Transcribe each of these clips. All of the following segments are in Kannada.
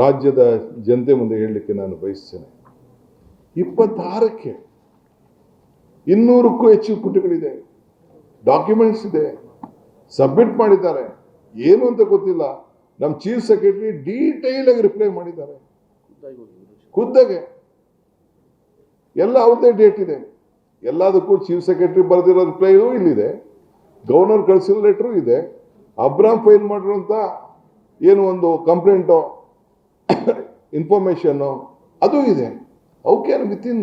ರಾಜ್ಯದ ಜನತೆ ಮುಂದೆ ಹೇಳಲಿಕ್ಕೆ ನಾನು ಬಯಸ್ತೇನೆ. ಇಪ್ಪತ್ತಾರಕ್ಕೆ ಇನ್ನೂರಕ್ಕೂ ಹೆಚ್ಚು ಪುಟಗಳಿದೆ. ಡಾಕ್ಯುಮೆಂಟ್ಸ್ ಇದೆ. ಸಬ್ಮಿಟ್ ಮಾಡಿದ್ದಾರೆ. ಏನು ಅಂತ ಗೊತ್ತಿಲ್ಲ. ನಮ್ಮ ಚೀಫ್ ಸೆಕ್ರೆಟರಿ ಡೀಟೈಲ್ ಆಗಿ ರಿಪ್ಲೈ ಮಾಡಿದ್ದಾರೆ. ಖುದ್ದಾಗೆ. ಎಲ್ಲ ಅವ್ರದ್ದೇ ಡೇಟ್ ಇದೆ. ಎಲ್ಲದಕ್ಕೂ ಚೀಫ್ ಸೆಕ್ರೆಟರಿ ಬರೆದಿರೋ ರಿಪ್ಲೈಯೂ ಇಲ್ಲಿದೆ. ಗವರ್ನರ್ ಕಳಿಸಿರೋ ಲೆಟ್ರು ಇದೆ. ಅಬ್ರಾಮ್ ಫೈಲ್ ಮಾಡಿರುವಂಥ ಏನು ಒಂದು ಕಂಪ್ಲೇಂಟು ಇನ್ಫಾರ್ಮೇಷನ್ನು ಅದು ಇದೆ. How can within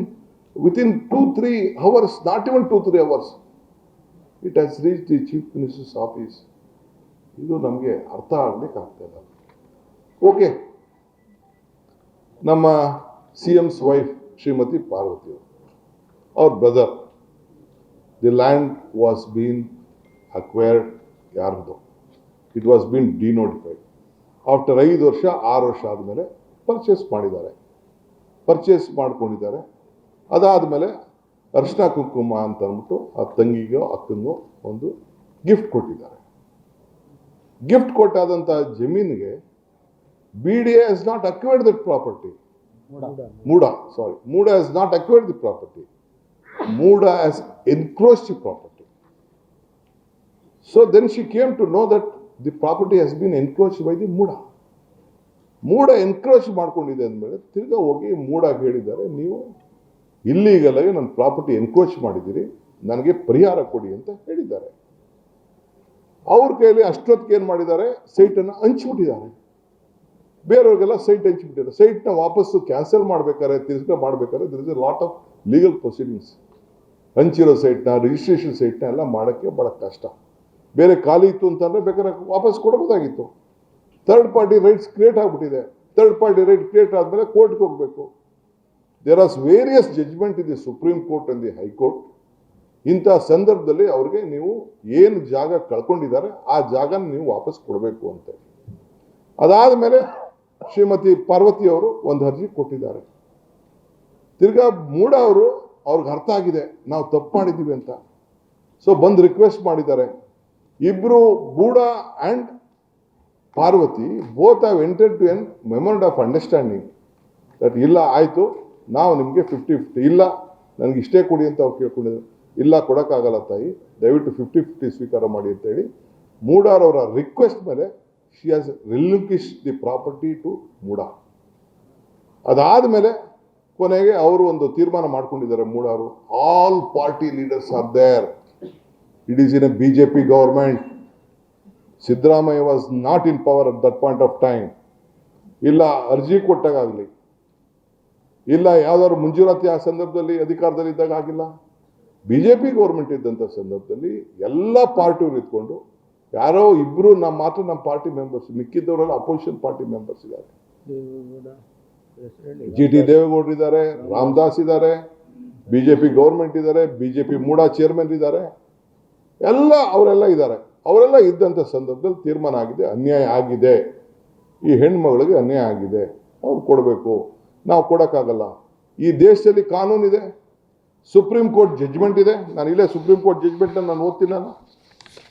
within two three hours not even two three hours it has reach the chief minister's office ಇದು ನಮಗೆ ಅರ್ಥ ಆಗ್ಲಿಕ್ಕೆ ಇಲ್ಲ. ಓಕೆ ನಮ್ಮ C M's wife Shrimati Parvathi ಅವ್ರ brother the land was been acquired ಯಾರ್ದು? It was been denotified after ಐದು ವರ್ಷ ಆರು ವರ್ಷ ಆದಮೇಲೆ ಪರ್ಚೇಸ್ ಮಾಡಿದ್ದಾರೆ. ಪರ್ಚೇಸ್ ಮಾಡ್ಕೊಂಡಿದ್ದಾರೆ. ಅದಾದಮೇಲೆ ಅರ್ಶಿನ ಕುಂಕುಮ ಅಂತ ಅಂದ್ಬಿಟ್ಟು ಆ ತಂಗಿಗೋ ಅಕ್ಕನಿಗೋ ಒಂದು ಗಿಫ್ಟ್ ಕೊಟ್ಟಿದ್ದಾರೆ. ಗಿಫ್ಟ್ ಕೊಟ್ಟಾದಂಥ ಜಮೀನಿಗೆ B D S not acquired that property MUDA. Sorry MUDA has not acquired the property MUDA has encroach the property so then she came to know that the property has been encroach by the MUDA MUDA encroach ಮಾಡ್ಕೊಂಡಿದೆ ಅಂದಮೇಲೆ ತಿರ್ಗಾ ಹೋಗಿ ಮೂಡ ಹೇಳಿದ್ದಾರೆ, ನೀವು ಇಲ್ಲೀಗಲ್ ಆಗಿ ನನ್ನ ಪ್ರಾಪರ್ಟಿ ಎನ್ಕ್ರೋಚ್ ಮಾಡಿದ್ದೀರಿ, ನನಗೆ ಪರಿಹಾರ ಕೊಡಿ ಅಂತ ಹೇಳಿದ್ದಾರೆ. ಅವ್ರ ಕೈಯಲ್ಲಿ ಅಷ್ಟೊತ್ತಿಗೆ ಏನು ಮಾಡಿದ್ದಾರೆ ಸೈಟನ್ನು ಹಂಚಿಬಿಟ್ಟಿದ್ದಾರೆ. ಬೇರೆಯವ್ರಿಗೆಲ್ಲ ಸೈಟ್ ಹಂಚಿಬಿಟ್ಟಿದ್ದಾರೆ. ಸೈಟ್ನ ವಾಪಸ್ಸು ಕ್ಯಾನ್ಸಲ್ ಮಾಡ್ಬೇಕಾದ್ರೆ ತಿರ್ಸ್ಕ ಮಾಡ್ಬೇಕಾದ್ರೆ there is a lot of legal proceedings ಹಂಚಿರೋ ಸೈಟ್ನ ರಿಜಿಸ್ಟ್ರೇಷನ್ ಸೈಟ್ನ ಎಲ್ಲ ಮಾಡೋಕ್ಕೆ ಭಾಳ ಕಷ್ಟ. ಬೇರೆ ಖಾಲಿ ಇತ್ತು ಅಂತಂದರೆ ಬೇಕಾದ್ರೆ ವಾಪಸ್ ಕೊಡಬಹುದಾಗಿತ್ತು ಥರ್ಡ್ ಪಾರ್ಟಿ ರೈಟ್ಸ್ ಕ್ರಿಯೇಟ್ ಆಗಿಬಿಟ್ಟಿದೆ. ಥರ್ಡ್ ಪಾರ್ಟಿ ರೈಟ್ ಕ್ರಿಯೇಟ್ ಆದಮೇಲೆ ಕೋರ್ಟ್ಗೆ ಹೋಗಬೇಕು. ದೇರ್ ಆಸ್ ವೇರಿಯಸ್ ಜಡ್ಜ್ಮೆಂಟ್ ಇದೆ supreme court and the high court ಇಂಥ ಸಂದರ್ಭದಲ್ಲಿ ಅವ್ರಿಗೆ ನೀವು ಏನು ಜಾಗ ಕಳ್ಕೊಂಡಿದ್ದಾರೆ ಆ ಜಾಗ ನೀವು ವಾಪಸ್ ಕೊಡಬೇಕು ಅಂತ ಅದಾದ ಮೇಲೆ ಶ್ರೀಮತಿ ಪಾರ್ವತಿ ಅವರು ಒಂದು ಅರ್ಜಿ ಕೊಟ್ಟಿದ್ದಾರೆ. ತಿರ್ಗಾ ಮೂಡ ಅವರು ಅವ್ರಿಗೆ ಅರ್ಥ ಆಗಿದೆ. ನಾವು ತಪ್ಪು ಮಾಡಿದ್ದೀವಿ ಅಂತ. ಸೊ ಬಂದು ರಿಕ್ವೆಸ್ಟ್ ಮಾಡಿದ್ದಾರೆ. ಇಬ್ರು ಬೂಡ and Parvathi both have entered to an memorandum of understanding that ಇಲ್ಲ, ಆಯಿತು. ನಾವು ನಿಮಗೆ ಫಿಫ್ಟಿ ಫಿಫ್ಟಿ ಇಲ್ಲ. ನನಗೆ ಇಷ್ಟೇ ಕೊಡಿ ಅಂತ ಅವ್ರು ಕೇಳ್ಕೊಂಡಿದ್ರು. ಇಲ್ಲ, ಕೊಡೋಕ್ಕಾಗಲ್ಲ ತಾಯಿ. ದಯವಿಟ್ಟು ಫಿಫ್ಟಿ ಫಿಫ್ಟಿ ಸ್ವೀಕಾರ ಮಾಡಿ ಅಂತೇಳಿ ಮೂಡಾರ್ ಅವರ ರಿಕ್ವೆಸ್ಟ್ ಮೇಲೆ she has relinquish the property to MUDA. ಅದಾದಮೇಲೆ ಕೊನೆಗೆ ಅವರು ಒಂದು ತೀರ್ಮಾನ ಮಾಡ್ಕೊಂಡಿದ್ದಾರೆ ಮೂಡಾರು. All party leaders are there in a B J P government Siddaramaiah was not in power at that point of time ಇಲ್ಲ, ಅರ್ಜಿ ಕೊಟ್ಟಾಗಲಿ ಇಲ್ಲ, ಯಾವ್ದಾದ್ರು ಮಂಜೂರಾತಿ ಆ ಸಂದರ್ಭದಲ್ಲಿ ಅಧಿಕಾರದಲ್ಲಿ ಇದ್ದಾಗ ಆಗಿಲ್ಲ. ಬಿ ಜೆ ಪಿ ಗೌರ್ಮೆಂಟ್ ಇದ್ದಂಥ ಸಂದರ್ಭದಲ್ಲಿ ಎಲ್ಲ ಪಾರ್ಟಿಯವರು ಇದ್ಕೊಂಡು, ಯಾರೋ ಇಬ್ಬರು ನಮ್ಮ ಮಾತ್ರ ನಮ್ಮ ಪಾರ್ಟಿ ಮೆಂಬರ್ಸ್ ಮಿಕ್ಕಿದ್ದವರೆಲ್ಲ ಅಪೋಸಿಷನ್ ಪಾರ್ಟಿ ಮೆಂಬರ್ಸ್ ಇದ್ದಾರೆ ಜಿ ಟಿ ದೇವೇಗೌಡರು ಇದ್ದಾರೆ ರಾಮದಾಸ್ ಇದ್ದಾರೆ ಬಿ ಜೆ ಪಿ ಗೌರ್ಮೆಂಟ್ ಇದ್ದಾರೆ B J P MUDA chairman ಇದ್ದಾರೆ. ಎಲ್ಲ ಅವರೆಲ್ಲ ಇದ್ದಾರೆ. ಅವರೆಲ್ಲ ಇದ್ದಂಥ ಸಂದರ್ಭದಲ್ಲಿ ತೀರ್ಮಾನ ಆಗಿದೆ, ಅನ್ಯಾಯ ಆಗಿದೆ. ಈ ಹೆಣ್ಮಗಳಿಗೆ ಅನ್ಯಾಯ ಆಗಿದೆ. ಅವ್ರು ಕೊಡಬೇಕು. ನಾವು ಕೊಡೋಕ್ಕಾಗಲ್ಲ. ಈ ದೇಶದಲ್ಲಿ ಕಾನೂನಿದೆ ಸುಪ್ರೀಂ ಕೋರ್ಟ್ ಜಡ್ಜ್ಮೆಂಟ್ ಇದೆ. ನಾನು ಇಲ್ಲೇ ಸುಪ್ರೀಂ ಕೋರ್ಟ್ ಜಜ್ಮೆಂಟನ್ನು ನಾನು ಓದ್ತೀನಿ ನಾನು.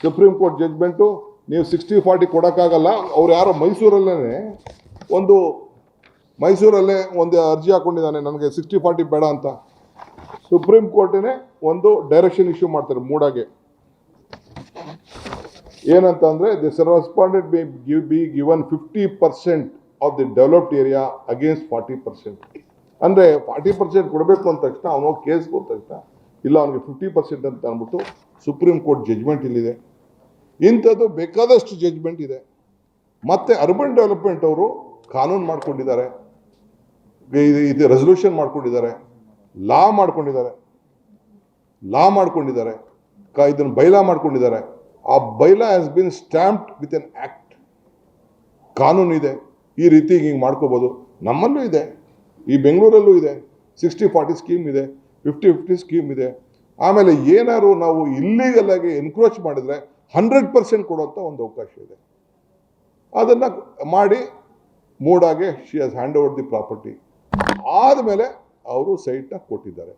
ಸುಪ್ರೀಂ ಕೋರ್ಟ್ ಜಜ್ಮೆಂಟು ನೀವು ಸಿಕ್ಸ್ಟಿ ಫಾರ್ಟಿ ಕೊಡೋಕ್ಕಾಗಲ್ಲ. ಅವ್ರು ಯಾರೋ ಮೈಸೂರಲ್ಲೇ ಒಂದು ಮೈಸೂರಲ್ಲೇ ಒಂದು ಅರ್ಜಿ ಹಾಕ್ಕೊಂಡಿದ್ದಾನೆ ನನಗೆ ಸಿಕ್ಸ್ಟಿ ಫಾರ್ಟಿ ಬೇಡ ಅಂತ. ಸುಪ್ರೀಂ ಕೋರ್ಟಿನೇ ಒಂದು ಡೈರೆಕ್ಷನ್ ಇಶ್ಯೂ ಮಾಡ್ತಾರೆ ಮೂಡಾಗೆ. ಏನಂತ ಅಂದರೆ this responded be give be given fifty percent of the developed area against forty percent ಅಂದರೆ ಫಾರ್ಟಿ ಪರ್ಸೆಂಟ್ ಕೊಡಬೇಕು ಅಂದ ತಕ್ಷಣ, ಅವನು ಕೇಸ್ ಹೋದ ತಕ್ಷಣ, ಇಲ್ಲ, ಅವನಿಗೆ ಫಿಫ್ಟಿ ಪರ್ಸೆಂಟ್ ಅಂತ ಅಂದ್ಬಿಟ್ಟು ಸುಪ್ರೀಂ ಕೋರ್ಟ್ ಜಜ್ಮೆಂಟ್ ಇಲ್ಲಿದೆ. ಇಂಥದ್ದು ಬೇಕಾದಷ್ಟು ಜಜ್ಮೆಂಟ್ ಇದೆ. ಮತ್ತು ಅರ್ಬನ್ ಡೆವಲಪ್ಮೆಂಟ್ ಅವರು ಕಾನೂನು ಮಾಡ್ಕೊಂಡಿದ್ದಾರೆ. ಇದು ರೆಸಲ್ಯೂಷನ್ ಮಾಡ್ಕೊಂಡಿದ್ದಾರೆ. ಲಾ ಮಾಡ್ಕೊಂಡಿದ್ದಾರೆ. ಲಾ ಮಾಡ್ಕೊಂಡಿದ್ದಾರೆ. ಇದನ್ನು ಬೈಲ ಮಾಡ್ಕೊಂಡಿದ್ದಾರೆ. ಆ bylaw has been stamped with an act ಕಾನೂನು ಇದೆ. ಈ ರೀತಿ ಹಿಂಗೆ ಮಾಡ್ಕೋಬೋದು. ನಮ್ಮಲ್ಲೂ ಇದೆ. ಈ ಬೆಂಗಳೂರಲ್ಲೂ ಇದೆ. ಸಿಕ್ಸ್ಟಿ ಫಾರ್ಟಿ ಸ್ಕೀಮ್ ಇದೆ. ಫಿಫ್ಟಿ ಫಿಫ್ಟಿ ಸ್ಕೀಮ್ ಇದೆ. ಆಮೇಲೆ ಏನಾದ್ರು ನಾವು ಇಲ್ಲೀಗಲ್ ಆಗಿ ಎನ್ಕ್ರೋಚ್ ಮಾಡಿದರೆ ಹಂಡ್ರೆಡ್ ಪರ್ಸೆಂಟ್ ಕೊಡುವಂಥ ಒಂದು ಅವಕಾಶ ಇದೆ. ಅದನ್ನು ಮಾಡಿ ಮೂಡಾಗೆ she has hand over the property ಆದಮೇಲೆ ಅವರು ಸೈಟ್ನ ಕೊಟ್ಟಿದ್ದಾರೆ.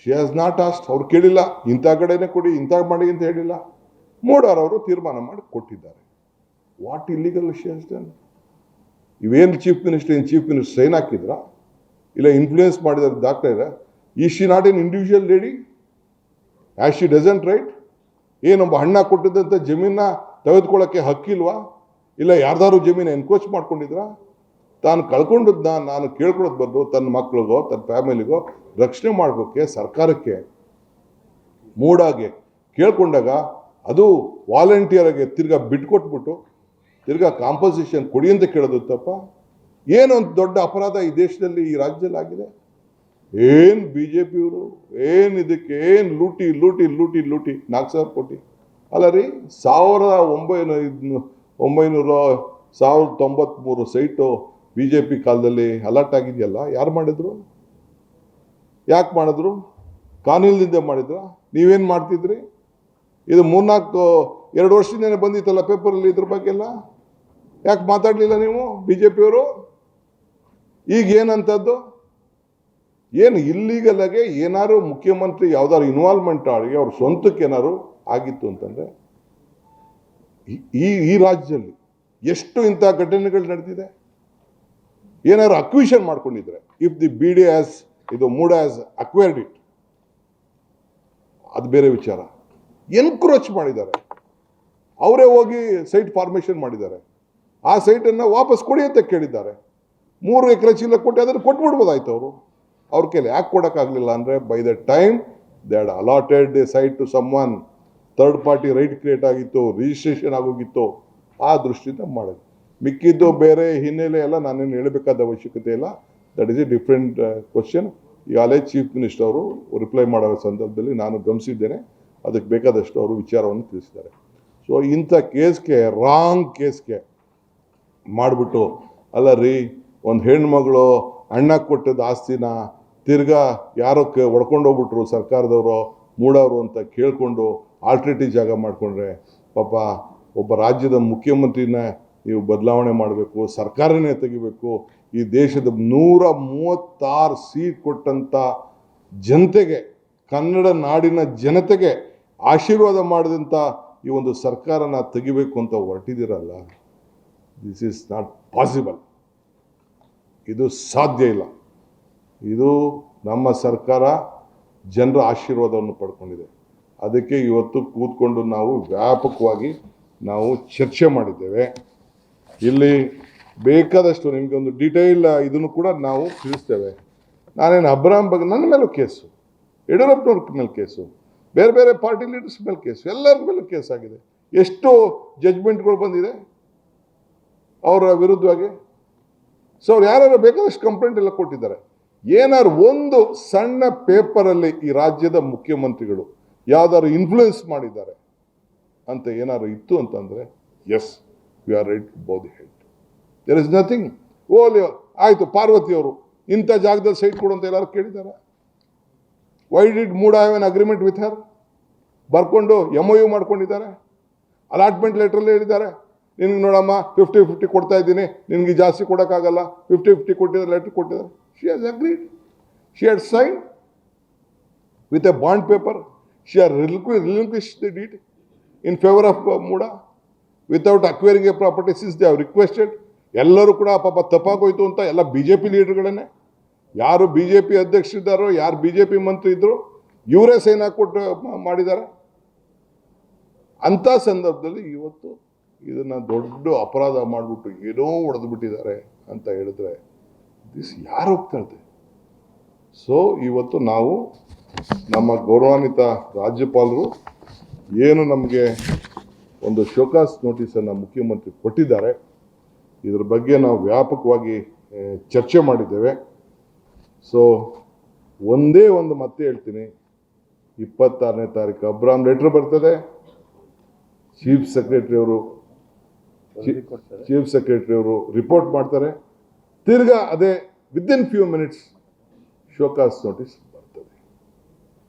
ಶಿ ಹ್ಯಾಸ್ ನಾಟ್ ಆಸ್ಟ್ ಅವ್ರು ಕೇಳಿಲ್ಲ. ಇಂಥ ಕಡೆನೇ ಕೊಡಿ, ಇಂಥ ಮಾಡಿ ಅಂತ ಹೇಳಿಲ್ಲ. ಮೂಡಾರ್ ಅವರು ತೀರ್ಮಾನ ಮಾಡಿ ಕೊಟ್ಟಿದ್ದಾರೆ. What illegal she has done ಇವೇನು ಚೀಫ್ ಮಿನಿಸ್ಟರ್ ಏನು ಚೀಫ್ ಮಿನಿಸ್ಟರ್ ಸೈನ್ ಹಾಕಿದ್ರ? ಇಲ್ಲ ಇನ್ಫ್ಲೂಯೆನ್ಸ್ ಮಾಡಿದ ದಾಖಲೆ ಇದೆ ಈ she not an individual lady as she doesn't right ಏನೊಬ್ಬ ಹಣ್ಣ ಕೊಟ್ಟಿದ್ದಂಥ ಜಮೀನ ತೆಗೆದುಕೊಳ್ಳೋಕ್ಕೆ ಹಕ್ಕಿಲ್ವಾ? ಇಲ್ಲ ಯಾರ್ದಾರು ಜಮೀನು ಎನ್ಕ್ರೋಚ್ ಮಾಡ್ಕೊಂಡಿದ್ರಾ? ತಾನು ಕಳ್ಕೊಂಡದ್ದನ್ನ ನಾನು ಕೇಳ್ಕೊಳೋದು ಬಂದು ತನ್ನ ಮಕ್ಳಿಗೋ, ತನ್ನ ಫ್ಯಾಮಿಲಿಗೋ ರಕ್ಷಣೆ ಮಾಡೋಕ್ಕೆ ಸರ್ಕಾರಕ್ಕೆ ಮೂಡಾಗೆ ಕೇಳ್ಕೊಂಡಾಗ ಅದು ವಾಲಂಟಿಯರ್ ಆಗಿ ತಿರ್ಗಾ ಬಿಟ್ಕೊಟ್ಬಿಟ್ಟು ತಿರ್ಗಾ ಕಾಂಪೋಸಿಷನ್ ಕೊಡಿ ಅಂತ ಕೇಳೋದು ತಪ್ಪ. ಏನೊಂದು ದೊಡ್ಡ ಅಪರಾಧ ಈ ದೇಶದಲ್ಲಿ, ಈ ರಾಜ್ಯದಲ್ಲಿ ಆಗಿದೆ? ಏನು ಬಿ ಜೆ ಪಿಯವರು ಏನು ಇದಕ್ಕೆ, ಏನು ಲೂಟಿ ಲೂಟಿ ಲೂಟಿ ಲೂಟಿ, ನಾಲ್ಕು ಸಾವಿರ ಕೋಟಿ. ಅಲ್ಲ ರೀ, ಸಾವಿರದ ಒಂಬೈನೂರ ಒಂಬೈನೂರ ಸಾವಿರದ ತೊಂಬತ್ತ್ಮೂರು ಸೈಟು ಬಿ ಜೆ ಪಿ ಕಾಲದಲ್ಲಿ ಅಲರ್ಟ್ ಆಗಿದೆಯಲ್ಲ, ಯಾರು ಮಾಡಿದ್ರು? ಯಾಕೆ ಮಾಡಿದ್ರು? ಕಾನೂನಿನಿಂದ ಮಾಡಿದ್ರ? ನೀವೇನು ಮಾಡ್ತಿದ್ರಿ? ಇದು ಮೂರ್ನಾಲ್ಕು, ಎರಡು ವರ್ಷದಿಂದನೇ ಬಂದಿತ್ತಲ್ಲ ಪೇಪರಲ್ಲಿ ಇದ್ರ ಬಗ್ಗೆ ಎಲ್ಲ ಯಾಕೆ ಮಾತಾಡಲಿಲ್ಲ ನೀವು ಬಿ ಜೆ ಪಿಯವರು ಈಗ ಏನಂತದ್ದು? ಏನು ಇಲ್ಲಿಗಲ್ ಆಗಿ ಏನಾದ್ರು ಮುಖ್ಯಮಂತ್ರಿ ಯಾವ್ದಾದ್ರು ಇನ್ವಾಲ್ವ್ಮೆಂಟ್ ಆಗಿ ಅವ್ರ ಸ್ವಂತಕ್ಕೆ ಏನಾದ್ರು ಆಗಿತ್ತು ಅಂತಂದ್ರೆ, ಈ ಈ ರಾಜ್ಯದಲ್ಲಿ ಎಷ್ಟು ಇಂಥ ಘಟನೆಗಳು ನಡೆದಿದೆ? ಏನಾದ್ರು ಅಕ್ವಿಷನ್ ಮಾಡ್ಕೊಂಡಿದ್ರೆ if the B D has ಇದು ಮೂಡ್ ಆಸ್ ಅಕ್ವೈರ್ಡ್ ಇಟ್ ಅದು ಬೇರೆ ವಿಚಾರ. ಎನ್ಕ್ರೋಚ್ ಮಾಡಿದ್ದಾರೆ. ಅವರೇ ಹೋಗಿ ಸೈಟ್ ಫಾರ್ಮೇಷನ್ ಮಾಡಿದ್ದಾರೆ. ಆ ಸೈಟನ್ನು ವಾಪಸ್ ಕೊಡಿ ಅಂತ ಕೇಳಿದ್ದಾರೆ. ಮೂರು ಎಕರೆ ಚೀಲ ಕೊಟ್ಟು ಅದನ್ನು ಕೊಟ್ಬಿಡ್ಬೋದಾಯ್ತು ಅವರು. ಅವ್ರ ಕೈಲಿ ಯಾಕೆ ಕೊಡೋಕ್ಕಾಗಲಿಲ್ಲ ಅಂದರೆ by the time they had allotted the site to someone third party right create ಆಗಿತ್ತು ರಿಜಿಸ್ಟ್ರೇಷನ್ ಆಗೋಗಿತ್ತು, ಆ ದೃಷ್ಟಿಯಿಂದ ಮಾಡೋದು ಮಿಕ್ಕಿದ್ದು ಬೇರೆ ಹಿನ್ನೆಲೆ ಎಲ್ಲ ನಾನೇನು ಹೇಳಬೇಕಾದ ಅವಶ್ಯಕತೆ ಇಲ್ಲ. That is a different question ಈಗಾಗಲೇ ಚೀಫ್ ಮಿನಿಸ್ಟರ್ ಅವರು ರಿಪ್ಲೈ ಮಾಡೋ ಸಂದರ್ಭದಲ್ಲಿ ನಾನು ಗಮನಿಸಿದ್ದೇನೆ. ಅದಕ್ಕೆ ಬೇಕಾದಷ್ಟು ಅವರು ವಿಚಾರವನ್ನು ತಿಳಿಸಿದ್ದಾರೆ. ಸೊ ಇಂಥ ಕೇಸ್ಗೆ ರಾಂಗ್ ಕೇಸ್ಗೆ ಮಾಡಿಬಿಟ್ಟು, ಅಲ್ಲ ರೀ, ಒಂದು ಹೆಣ್ಮಗಳು ಅಣ್ಣ ಕೊಟ್ಟದ ಆಸ್ತಿನ ತಿರ್ಗಾ ಯಾರೋ ಕೆ ಹೊಡ್ಕೊಂಡು ಹೋಗ್ಬಿಟ್ರು ಸರ್ಕಾರದವರು ಮೂಡವರು ಅಂತ ಕೇಳಿಕೊಂಡು ಆಲ್ಟ್ರೇಟಿವ್ ಜಾಗ ಮಾಡಿಕೊಂಡ್ರೆ ಪಾಪ ಒಬ್ಬ ರಾಜ್ಯದ ಮುಖ್ಯಮಂತ್ರಿನ ನೀವು ಬದಲಾವಣೆ ಮಾಡಬೇಕು, ಸರ್ಕಾರನೇ ತೆಗಿಬೇಕು, ಈ ದೇಶದ ನೂರ ಮೂವತ್ತಾರು ಸೀಟ್ ಕೊಟ್ಟಂಥ ಜನತೆಗೆ, ಕನ್ನಡ ನಾಡಿನ ಜನತೆಗೆ ಆಶೀರ್ವಾದ ಮಾಡಿದಂಥ ಈ ಒಂದು ಸರ್ಕಾರನ ತೆಗಿಬೇಕು ಅಂತ ಹೊರಟಿದ್ದೀರಲ್ಲ ದಿಸ್ ಈಸ್ ನಾಟ್ ಪಾಸಿಬಲ್ ಇದು ಸಾಧ್ಯ ಇಲ್ಲ. ಇದು ನಮ್ಮ ಸರ್ಕಾರ ಜನರ ಆಶೀರ್ವಾದವನ್ನು ಪಡ್ಕೊಂಡಿದೆ. ಅದಕ್ಕೆ ಇವತ್ತು ಕೂತ್ಕೊಂಡು ನಾವು ವ್ಯಾಪಕವಾಗಿ ನಾವು ಚರ್ಚೆ ಮಾಡಿದ್ದೇವೆ. ಇಲ್ಲಿ ಬೇಕಾದಷ್ಟು ನಿಮಗೆ ಒಂದು ಡೀಟೇಲ್ ಇದನ್ನು ಕೂಡ ನಾವು ತಿಳಿಸ್ತೇವೆ. ನಾನೇನು ಅಬ್ರಾಮ್ ಬಗ್ಗೆ ನನ್ನ ಮೇಲೂ ಕೇಸು, ಯಡಿಯೂರಪ್ಪನವ್ರ ಮೇಲೆ ಕೇಸು, ಬೇರೆ ಬೇರೆ ಪಾರ್ಟಿ ಲೀಡರ್ಸ್ ಮೇಲೆ ಕೇಸು, ಎಲ್ಲರ ಮೇಲೂ ಕೇಸ್ ಆಗಿದೆ. ಎಷ್ಟು ಜಜ್ಮೆಂಟ್ಗಳು ಬಂದಿದೆ ಅವರ ವಿರುದ್ಧವಾಗಿ. ಸೊ ಅವ್ರು ಯಾರು ಬೇಕಾದಷ್ಟು ಕಂಪ್ಲೇಂಟ್ ಎಲ್ಲ ಕೊಟ್ಟಿದ್ದಾರೆ. ಏನಾದ್ರು ಒಂದು ಸಣ್ಣ ಪೇಪರಲ್ಲಿ ಈ ರಾಜ್ಯದ ಮುಖ್ಯಮಂತ್ರಿಗಳು ಯಾವ್ದಾದ್ರು ಇನ್ಫ್ಲೂಯೆನ್ಸ್ ಮಾಡಿದ್ದಾರೆ ಅಂತ ಏನಾದ್ರು ಇತ್ತು ಅಂತಂದ್ರೆ ಎಸ್ ವಿ ಆರ್ ರೈಟ್ ಬೋ the head there is nothing ಓಲಿ ಆಯಿತು, ಪಾರ್ವತಿಯವರು, ಇಂಥ ಜಾಗದಲ್ಲಿ ಸೈಟ್ ಕೊಡು ಅಂತ ಎಲ್ಲರೂ ಕೇಳಿದ್ದಾರೆ why did MUDA have an agreement with her ಬರ್ಕೊಂಡು ಎಂ ಯು ಮಾಡ್ಕೊಂಡಿದ್ದಾರೆ? ಅಲಾಟ್ಮೆಂಟ್ ಲೆಟ್ರಲ್ಲಿ ಹೇಳಿದ್ದಾರೆ. ನಿನ್ಗೆ ನೋಡಮ್ಮ ಫಿಫ್ಟಿ ಫಿಫ್ಟಿ ಕೊಡ್ತಾ ಇದ್ದೀನಿ. ನಿನಗೆ ಜಾಸ್ತಿ ಕೊಡೋಕ್ಕಾಗಲ್ಲ. ಫಿಫ್ಟಿ ಫಿಫ್ಟಿ ಕೊಟ್ಟಿದ್ದಾರೆ. ಲೆಟ್ರ್ ಕೊಟ್ಟಿದ್ದಾರೆ she has agreed she are sign with a bond paper she are relinquish the deed in favour of MUDA without acquiring a property since they have requested ಎಲ್ಲರೂ ಕೂಡ ಪಾಪ ತಪ್ಪಾಗೋಯ್ತು ಅಂತ ಎಲ್ಲ ಬಿ ಜೆ ಪಿ ಲೀಡರ್ಗಳನ್ನೇ. ಯಾರು ಬಿ ಜೆ ಪಿ ಅಧ್ಯಕ್ಷರಿದ್ದಾರೋ ಯಾರು ಬಿ ಜೆ ಪಿ ಮಂತ್ರಿ ಇದ್ರು, ಇವರೇ ಸೈನ್ ಹಾಕ್ಕೊಟ್ಟು ಮಾಡಿದ್ದಾರೆ. ಅಂಥ ಸಂದರ್ಭದಲ್ಲಿ ಇವತ್ತು ಇದನ್ನು ದೊಡ್ಡ ಅಪರಾಧ ಮಾಡಿಬಿಟ್ಟು ಏನೋ ಒಡೆದು ಬಿಟ್ಟಿದ್ದಾರೆ ಅಂತ ಹೇಳಿದ್ರೆ ದಿಸ್ ಯಾರು ಒಪ್ಕೊಳ್ತೆ ಸೊ ಇವತ್ತು ನಾವು ನಮ್ಮ ಗೌರವಾನ್ವಿತ ರಾಜ್ಯಪಾಲರು ಏನು ನಮಗೆ ಒಂದು ಶೋಕಾಸ್ ನೋಟಿಸನ್ನು ಮುಖ್ಯಮಂತ್ರಿ ಕೊಟ್ಟಿದ್ದಾರೆ. ಇದರ ಬಗ್ಗೆ ನಾವು ವ್ಯಾಪಕವಾಗಿ ಚರ್ಚೆ ಮಾಡಿದ್ದೇವೆ. ಸೊ ಒಂದೇ ಒಂದು ಮತ್ತೆ ಹೇಳ್ತೀನಿ. ಇಪ್ಪತ್ತಾರನೇ ತಾರೀಕು ಅಬ್ರಾಮ್ ಲೆಟ್ರ್ ಬರ್ತದೆ. ಚೀಫ್ ಸೆಕ್ರೆಟರಿ ಅವರು ಚೀಫ್ ಸೆಕ್ರೆಟರಿ ಅವರು ರಿಪೋರ್ಟ್ ಮಾಡ್ತಾರೆ. ತಿರ್ಗಾ ಅದೇ within few minutes show cause notice